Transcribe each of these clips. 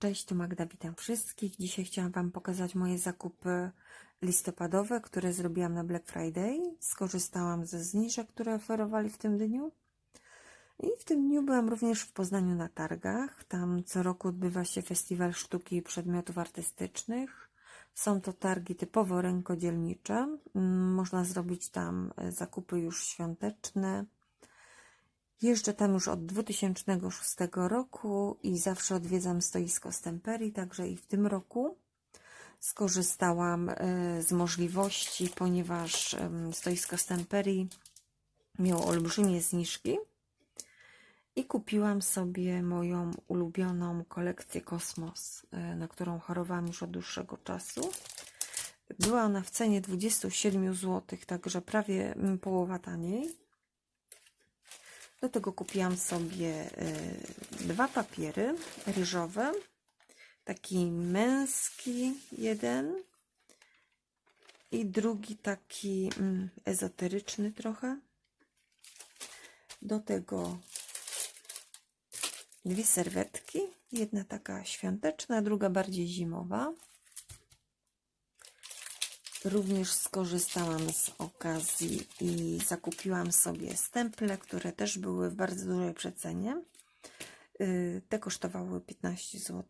Cześć, tu Magda, witam wszystkich. Dzisiaj chciałam Wam pokazać moje zakupy listopadowe, które zrobiłam na Black Friday. Skorzystałam ze zniżek, które oferowali w tym dniu. I w tym dniu byłam również w Poznaniu na targach. Tam co roku odbywa się festiwal sztuki i przedmiotów artystycznych. Są to targi typowo rękodzielnicze. Mm, Można zrobić tam e, zakupy już świąteczne. Jeżdżę tam już od 2006 roku i zawsze odwiedzam stoisko Stemperii, także i w tym roku skorzystałam e, z możliwości, ponieważ stoisko Stemperii miało olbrzymie zniżki i kupiłam sobie moją ulubioną kolekcję Kosmos, e, na którą chorowałam już od dłuższego czasu. Była ona w cenie 27 zł, także prawie mm, połowa taniej. Do tego kupiłam sobie y, dwa papiery ryżowe. Taki męski jeden i drugi taki mm, ezoteryczny trochę. Do tego dwie serwetki. Jedna taka świąteczna, druga bardziej zimowa. Również skorzystałam z okazji i zakupiłam sobie stemple, które też były w bardzo dużej przecenie. Yy, Te kosztowały 15 zł.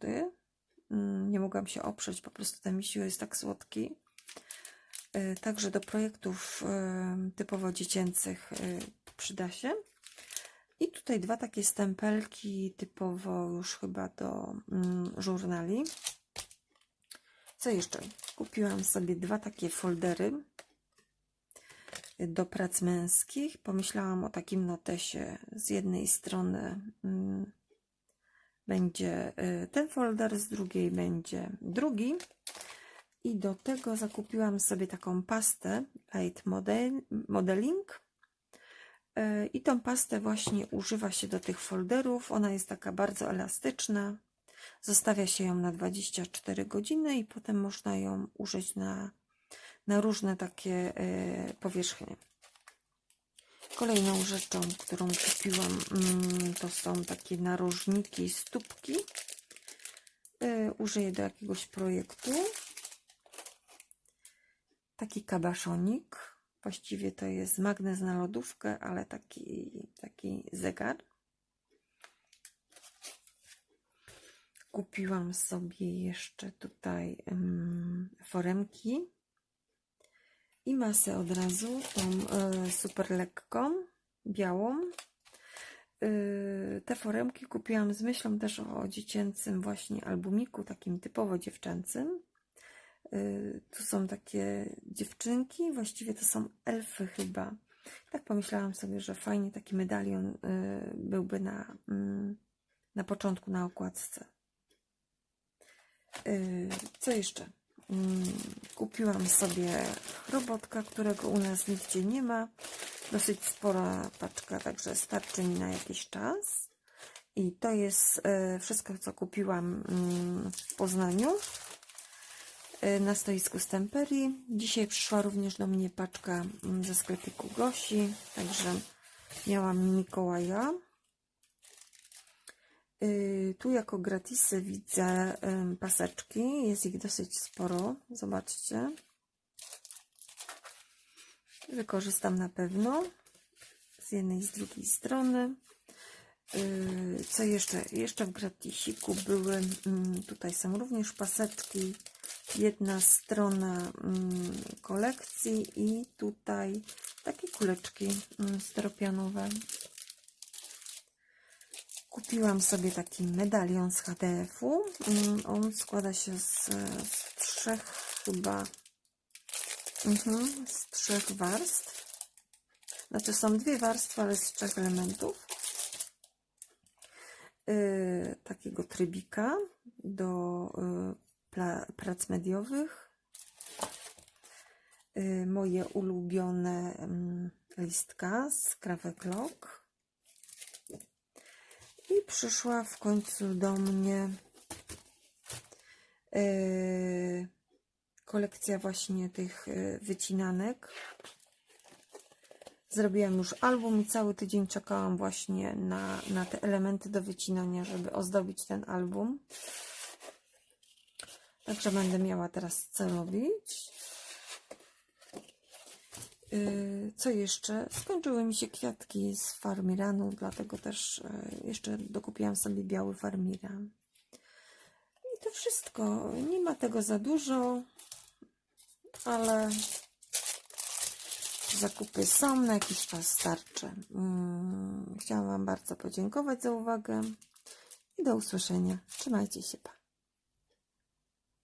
Mm, Nie mogłam się oprzeć, po prostu ten misiu jest tak słodki. Yy, Także do projektów typowo dziecięcych yy, przyda się. I tutaj dwa takie stempelki typowo już chyba do mm, żurnali. Co jeszcze? Kupiłam sobie dwa takie foldery do prac męskich. Pomyślałam o takim notesie. Z jednej strony mm, będzie y, ten folder, z drugiej będzie drugi. I do tego zakupiłam sobie taką pastę Light Model, Modeling. Y, I tą pastę właśnie używa się do tych folderów. Ona jest taka bardzo elastyczna. Zostawia się ją na 24 godziny i potem można ją użyć na, na różne takie e, powierzchnie. Kolejną rzeczą, którą kupiłam, mm, to są takie narożniki, stópki. E, użyję do jakiegoś projektu. Taki kabaszonik. Właściwie to jest magnes na lodówkę, ale taki, taki zegar. Kupiłam sobie jeszcze tutaj foremki i masę od razu, tą e, super lekką, białą. E, te foremki kupiłam z myślą też o dziecięcym właśnie albumiku, takim typowo dziewczęcym. E, tu są takie dziewczynki, właściwie to są elfy chyba. Tak pomyślałam sobie, że fajnie taki medalion byłby na, mm, na początku na okładce. Yy, Co jeszcze? Mm, Kupiłam sobie robotka, którego u nas nigdzie nie ma. Dosyć spora paczka, także starczy mi na jakiś czas. I to jest e, wszystko, co kupiłam mm, w Poznaniu e, na stoisku Stemperii. Dzisiaj przyszła również do mnie paczka mm, ze sklepiku Gosi, także miałam Mikołaja. Y, Tu jako gratisy widzę paseczki. Jest ich dosyć sporo. Zobaczcie. Wykorzystam na pewno z jednej i z drugiej strony. Y, Co jeszcze? Jeszcze w gratisiku były, mm, tutaj są również paseczki. Jedna strona mm, kolekcji i tutaj takie kuleczki mm, styropianowe. Kupiłam sobie taki medalion z HDF-u. On składa się z, z trzech chyba mhm, z trzech warstw. Znaczy są dwie warstwy, ale z trzech elementów. Yy, takiego trybika do pla, prac mediowych. Yy, moje ulubione mm, listka z Krawek Lock. I przyszła w końcu do mnie yy, kolekcja właśnie tych yy, wycinanek. Zrobiłam już album i cały tydzień czekałam właśnie na, na te elementy do wycinania, żeby ozdobić ten album. Także będę miała teraz co robić. Yy, Co jeszcze? Skończyły mi się kwiatki z farmiranu, dlatego też yy, jeszcze dokupiłam sobie biały farmiran. I to wszystko. Nie ma tego za dużo, ale zakupy są, na jakiś czas starczy. Mm, Chciałam Wam bardzo podziękować za uwagę i do usłyszenia. Trzymajcie się, pa.